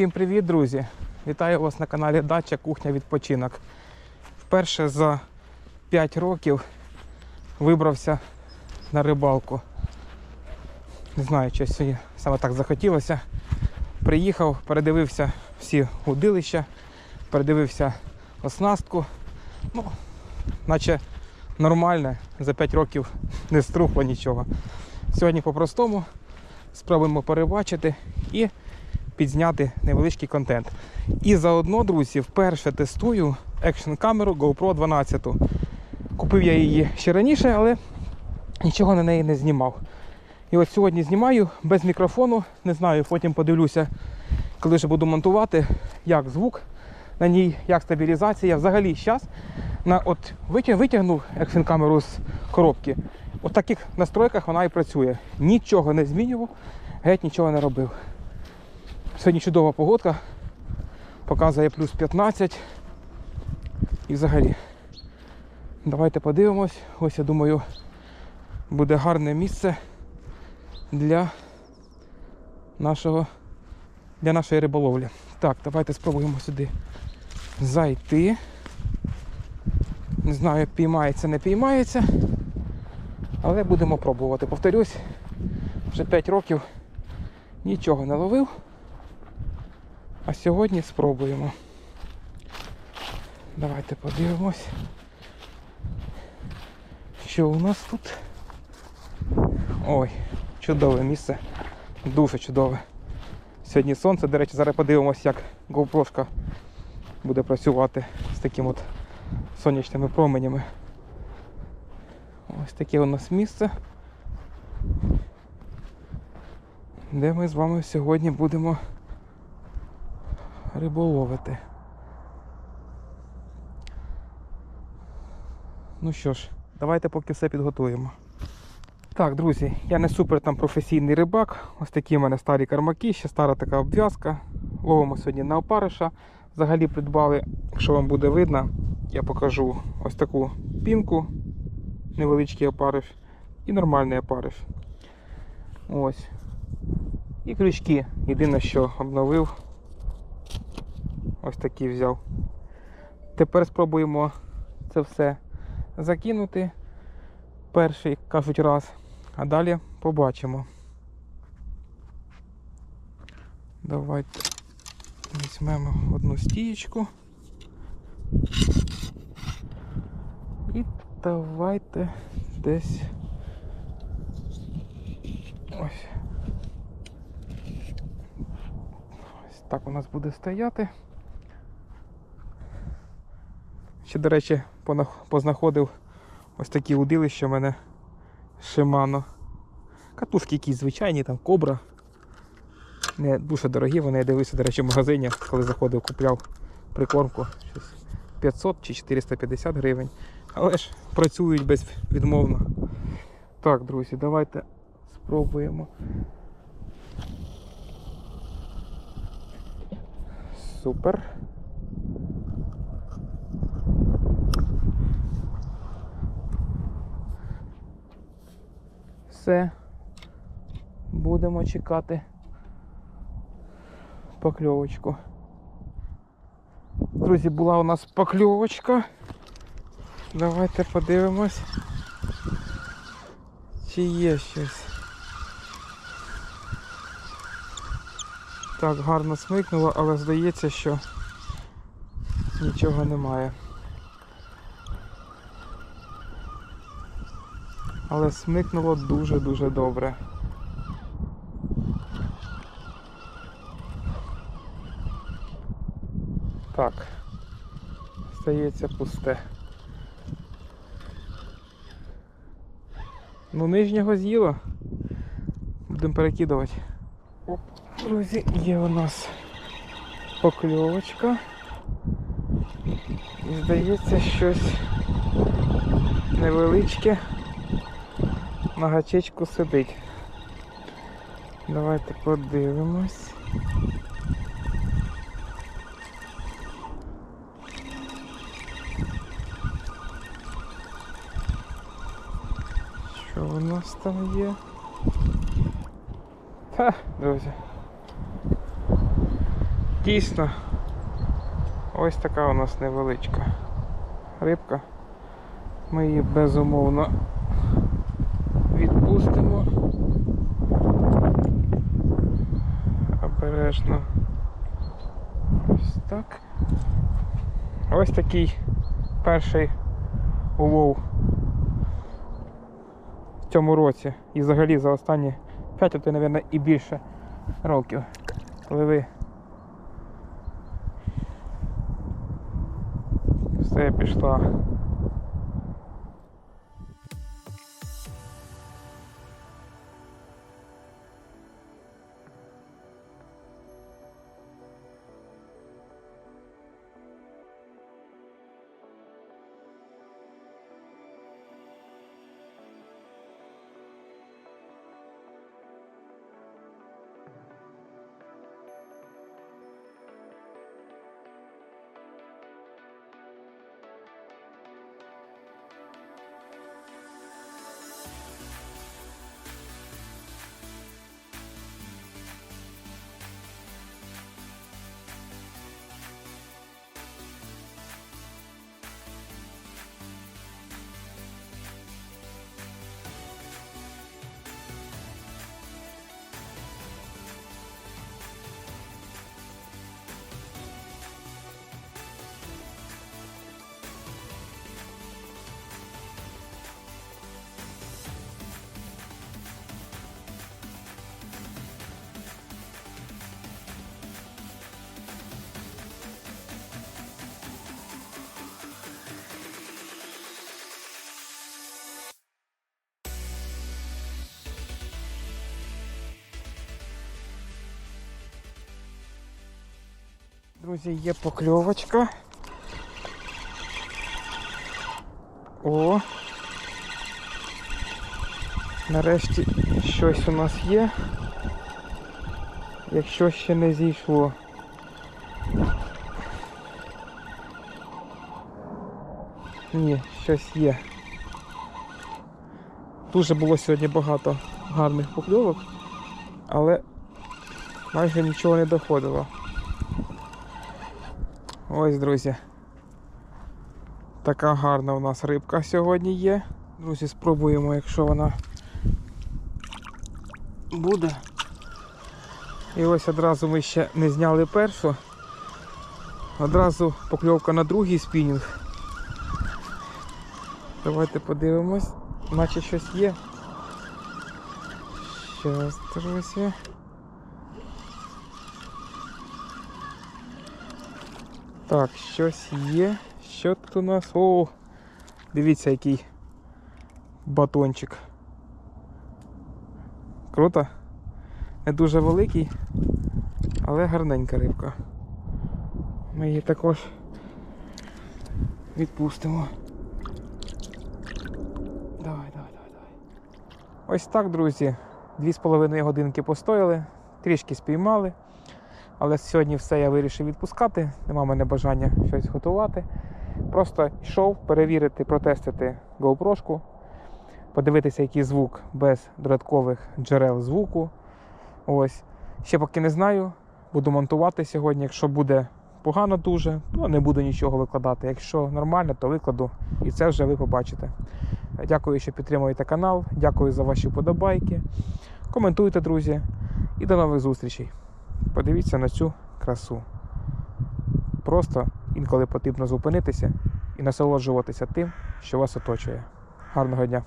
Всім привіт, друзі! Вітаю вас на каналі Дача Кухня Відпочинок. Вперше за 5 років вибрався на рибалку. Не знаю, що сьогодні саме так захотілося. Приїхав, передивився всі удилища, передивився оснастку. Ну, наче нормально, за 5 років не струхло нічого. Сьогодні по-простому спробуємо перебачити і підзняти невеличкий контент. І заодно, друзі, вперше тестую екшн камеру GoPro 12. Купив я її ще раніше, але нічого на неї не знімав. І от сьогодні знімаю без мікрофону. Не знаю, потім подивлюся, коли вже буду монтувати, як звук на ній, як стабілізація. Взагалі зараз на от витягнув екшн камеру з коробки. От таких настройках вона і працює. Нічого не змінював, геть нічого не робив. Сьогодні чудова погодка. Показує плюс 15. І взагалі. Давайте подивимось. Ось я думаю, буде гарне місце для нашого для нашої риболовлі. Так, давайте спробуємо сюди зайти. Не знаю, піймається, не піймається. Але будемо пробувати. Повторюсь, вже 5 років нічого не ловив. А сьогодні спробуємо. Давайте подивимось, що у нас тут. Ой, чудове місце. Дуже чудове. Сьогодні сонце, до речі, зараз подивимось, як GoPro буде працювати з таким от сонячними променями. Ось таке у нас місце, де ми з вами сьогодні будемо риболовити. Ну що ж, давайте поки все підготуємо. Так, друзі, я не супер там професійний рибак. Ось такі в мене старі кармаки, ще стара така обв'язка. Ловимо сьогодні на опариша. Взагалі придбали, якщо вам буде видно, я покажу ось таку пінку, невеличкий опариш і нормальний опариш. Ось. І крючки. Єдине, що обновив, ось такі взяв. Тепер спробуємо це все закинути. Перший, кажуть, раз, а далі побачимо. Давайте візьмемо одну стієчку. І давайте десь ось. Ось так у нас буде стояти. Ще, до речі, познаходив ось такі удилища в мене Shimano. Катушки якісь звичайні, там кобра. Не дуже дорогі, вони я дивився, до речі, в магазині, коли заходив, купляв прикормку. 500 чи 450 гривень. Але ж працюють безвідмовно. Так, друзі, давайте спробуємо. Супер. Все. Будемо чекати покльовочку. Друзі, була у нас покльовочка. Давайте подивимось, чи є щось. Так, гарно смикнуло, але здається, що нічого немає. Але смикнуло дуже-дуже добре. Так. Стається пусте. Ну, нижнього з'їло. Будемо перекидувати. Оп, друзі, є у нас покльовочка. І здається, щось невеличке на гачечку сидить. Давайте подивимось. Що у нас там є? Ха, друзі. Дійсно, ось така у нас невеличка рибка. Ми її безумовно відпустимо. Обережно. Ось так. Ось такий перший улов в цьому році. І взагалі за останні 5, а то, мабуть, і більше років. Пливи. Все пішла. Друзі, є покльовочка. О! Нарешті щось у нас є. Якщо ще не зійшло. Ні, щось є. Дуже було сьогодні багато гарних покльовок, але майже нічого не доходило. Ось, друзі. Така гарна у нас рибка сьогодні є. Друзі, спробуємо, якщо вона буде. І ось одразу ми ще не зняли першу. Одразу покльовка на другий спінінг. Давайте подивимось, наче щось є. Щас, друзі. Так, щось є. Що тут у нас? О! Дивіться, який батончик. Круто. Не дуже великий, але гарненька рибка. Ми її також відпустимо. Давай, давай, давай, давай. Ось так, друзі. Дві з половиною годинки постояли, трішки спіймали. Але сьогодні все я вирішив відпускати, нема мене бажання щось готувати. Просто йшов перевірити, протестити GoPro, подивитися, який звук без додаткових джерел звуку. Ось. Ще поки не знаю. Буду монтувати сьогодні. Якщо буде погано дуже, то не буду нічого викладати. Якщо нормально, то викладу і це вже ви побачите. Дякую, що підтримуєте канал. Дякую за ваші вподобайки. Коментуйте, друзі. І до нових зустрічей. Подивіться на цю красу. Просто інколи потрібно зупинитися і насолоджуватися тим, що вас оточує. Гарного дня!